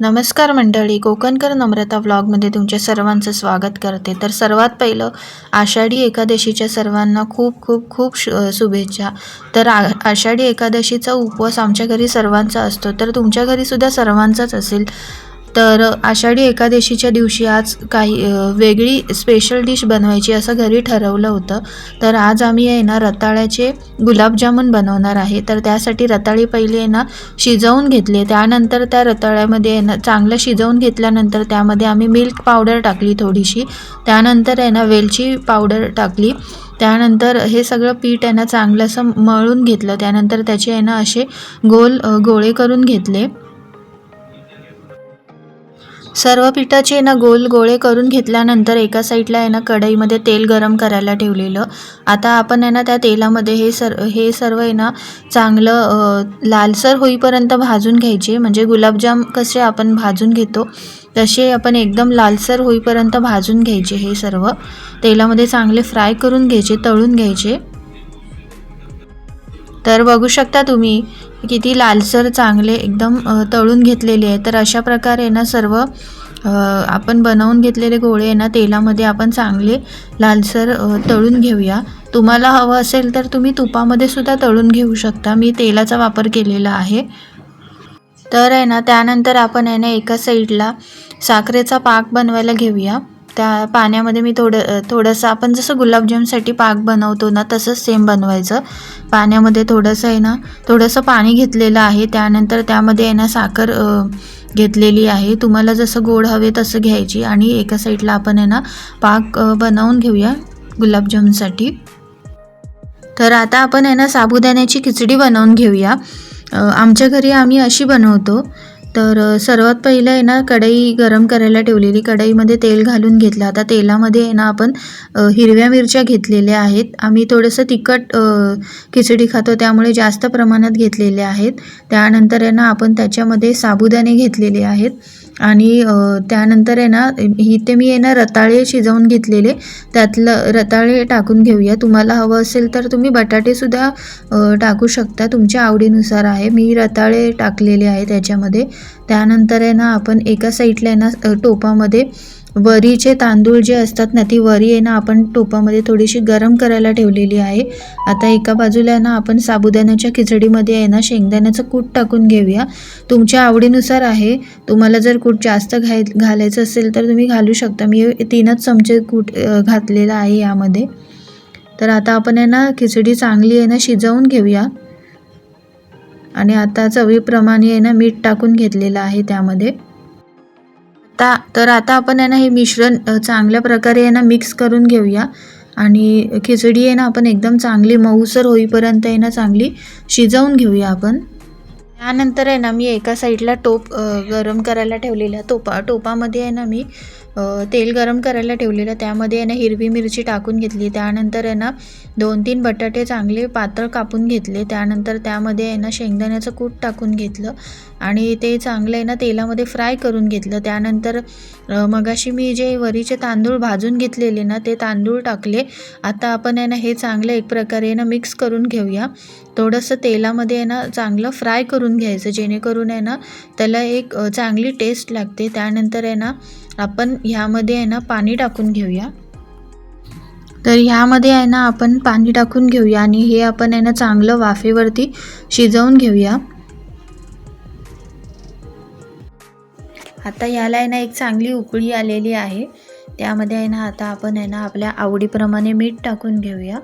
नमस्कार मंडळी कोकणकर नम्रता व्लॉगमध्ये तुमच्या सर्वांचं स्वागत करते. तर सर्वात पहिलं आषाढी एकादशीच्या सर्वांना खूप खूप खूप शु शुभेच्छा. तर आ आषाढी एकादशीचा उपवास आमच्या घरी सर्वांचा असतो. तर तुमच्या घरीसुद्धा सर्वांचाच असेल? तर आषाढी एकादशीच्या दिवशी आज काही वेगळी स्पेशल डिश बनवायची असं घरी ठरवलं होतं. तर आज आम्ही आहे ना रताळ्याचे गुलाबजामुन बनवणार आहे. तर त्यासाठी रताळी पहिले आहे ना शिजवून घेतले त्यानंतर त्या रताळ्यामध्ये आहे ना चांगलं शिजवून घेतल्यानंतर त्यामध्ये आम्ही मिल्क पावडर टाकली थोडीशी. त्यानंतर आहे ना वेलची पावडर टाकली. त्यानंतर हे सगळं पीठ आहे ना चांगलं असं मळून घेतलं. त्यानंतर त्याचे आहे ना असे गोल गोळे करून घेतले. सर्व पिठाचे ना गोल गोळे करून घेतल्यानंतर एका साईडला आहे ना कढईमध्ये तेल गरम करायला ठेवलेलं. आता आपण आहे ना त्या तेलामध्ये हे सर हे सर्व आहे ना चांगलं लालसर होईपर्यंत भाजून घ्यायचे. म्हणजे गुलाबजाम कसे आपण भाजून घेतो तसे आपण एकदम लालसर होईपर्यंत भाजून घ्यायचे हे सर्व. तेलामध्ये चांगले फ्राय करून घ्यायचे तळून घ्यायचे. तर बघू शकता तुम्ही किती लालसर चांगले एकदम तळून घेतलेले आहे तर अशा प्रकारे ना सर्व आपण बनवून घेतलेले गोळे आहे ना तेलामध्ये आपण चांगले लालसर तळून घेऊया. तुम्हाला हवं असेल तर तुम्ही तुपामध्ये सुद्धा तळून घेऊ शकता. मी तेलाचा वापर केलेला आहे. तर आहे ना त्यानंतर आपण आहे ना एका साईडला साखरेचा पाक बनवायला घेऊया. त्या पाण्यामध्ये मी थोडं थोडंसं आपण जसं गुलाबजामसाठी पाक बनवतो ना तसंच सेम बनवायचं. पाण्यामध्ये थोडंसं आहे ना थोडंसं पाणी घेतलेलं आहे. त्यानंतर त्यामध्ये आहे ना साखर घेतलेली आहे. तुम्हाला जसं गोड हवे तसं घ्यायची. आणि एका साईडला आपण आहे ना पाक बनवून घेऊया गुलाबजामसाठी तर आता आपण आहे ना साबुदाण्याची खिचडी बनवून घेऊया. आमच्या घरी आम्ही अशी बनवतो तर सर्वात पहिलं आहे ना कढई गरम करायला ठेवलेली. कढईमध्ये तेल घालून घेतलं. आता तेलामध्ये आहे ना आपण हिरव्या मिरच्या घेतलेल्या आहेत. आम्ही थोडंसं तिखट खिचडी खातो त्यामुळे जास्त प्रमाणात घेतलेले आहेत. त्यानंतर आहे ना आपण त्याच्यामध्ये साबुदाणे घेतलेले आहेत. आणि त्यानंतर आहे ना इथे मी आहे ना रताळे शिजवून घेतलेले. त्यातलं रताळे टाकून घेऊया. तुम्हाला हवं असेल तर तुम्ही बटाटेसुद्धा टाकू शकता. तुमच्या आवडीनुसार आहे. मी रताळे टाकलेले आहे त्याच्यामध्ये. त्यानंतर आहे ना आपण एका साईडला आहे ना टोपामध्ये वरीचे तांदूळ जे असतात ना ती वरी आहे ना आपण टोपामध्ये थोडीशी गरम करायला ठेवलेली आहे. आता एका बाजूला आहे ना आपण साबुदाण्याच्या खिचडीमध्ये आहे ना शेंगदाण्याचं कूट टाकून घेऊया. तुमच्या आवडीनुसार आहे. तुम्हाला जर कूट जास्त घाय घालायचं असेल तर तुम्ही घालू शकता. मी तीनच चमचे कूट घातलेला आहे यामध्ये. तर आता आपण आहे ना खिचडी चांगली आहे ना शिजवून घेऊया. आणि आता चवीप्रमाणे आहे ना मीठ टाकून घेतलेलं आहे त्यामध्ये. आता तर आता आपण आहे ना हे मिश्रण चांगल्या प्रकारे आहे ना मिक्स करून घेऊया. आणि खिचडी आहे ना आपण एकदम चांगली मऊसर होईपर्यंत आहे ना चांगली शिजवून घेऊया आपण. त्यानंतर आहे ना मी एका साईडला टोप गरम करायला ठेवलेला टोपा टोपामध्ये आहे ना मी तेल गरम करायला ठेवलेलं त्यामध्ये आहे ना हिरवी मिरची टाकून घेतली. त्यानंतर आहे ना दोन तीन बटाटे चांगले पातळ कापून घेतले. त्यानंतर त्यामध्ये आहे ना शेंगदाण्याचं कूट टाकून घेतलं. आणि ते चांगलं आहे ना तेलामध्ये फ्राय करून घेतलं. त्यानंतर मगाशी मी जे वरीचे तांदूळ भाजून घेतलेले ना ते तांदूळ टाकले. आता आपण आहे ना हे चांगलं एक प्रकारे आहे ना मिक्स करून घेऊया. थोडंसं तेलामध्ये आहे ना चांगलं फ्राय करून घ्यायचं जेणेकरून आहे ना त्याला एक चांगली टेस्ट लागते. त्यानंतर आहे ना आपण ह्यामध्ये आहे ना पाणी टाकून घेऊया. तर ह्यामध्ये आहे ना आपण पाणी टाकून घेऊया आणि हे आपण आहे ना चांगलं वाफेवरती शिजवून घेऊया. आता याला आहे ना एक चांगली उकळी आलेली आहे. त्यामध्ये आहे ना आता आपण आहे ना आपल्या आवडीप्रमाणे मीठ टाकून घेऊया.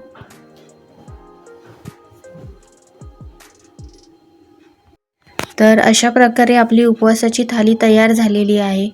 तर अशा प्रकारे आपली उपवासाची थाली तयार झालेली आहे.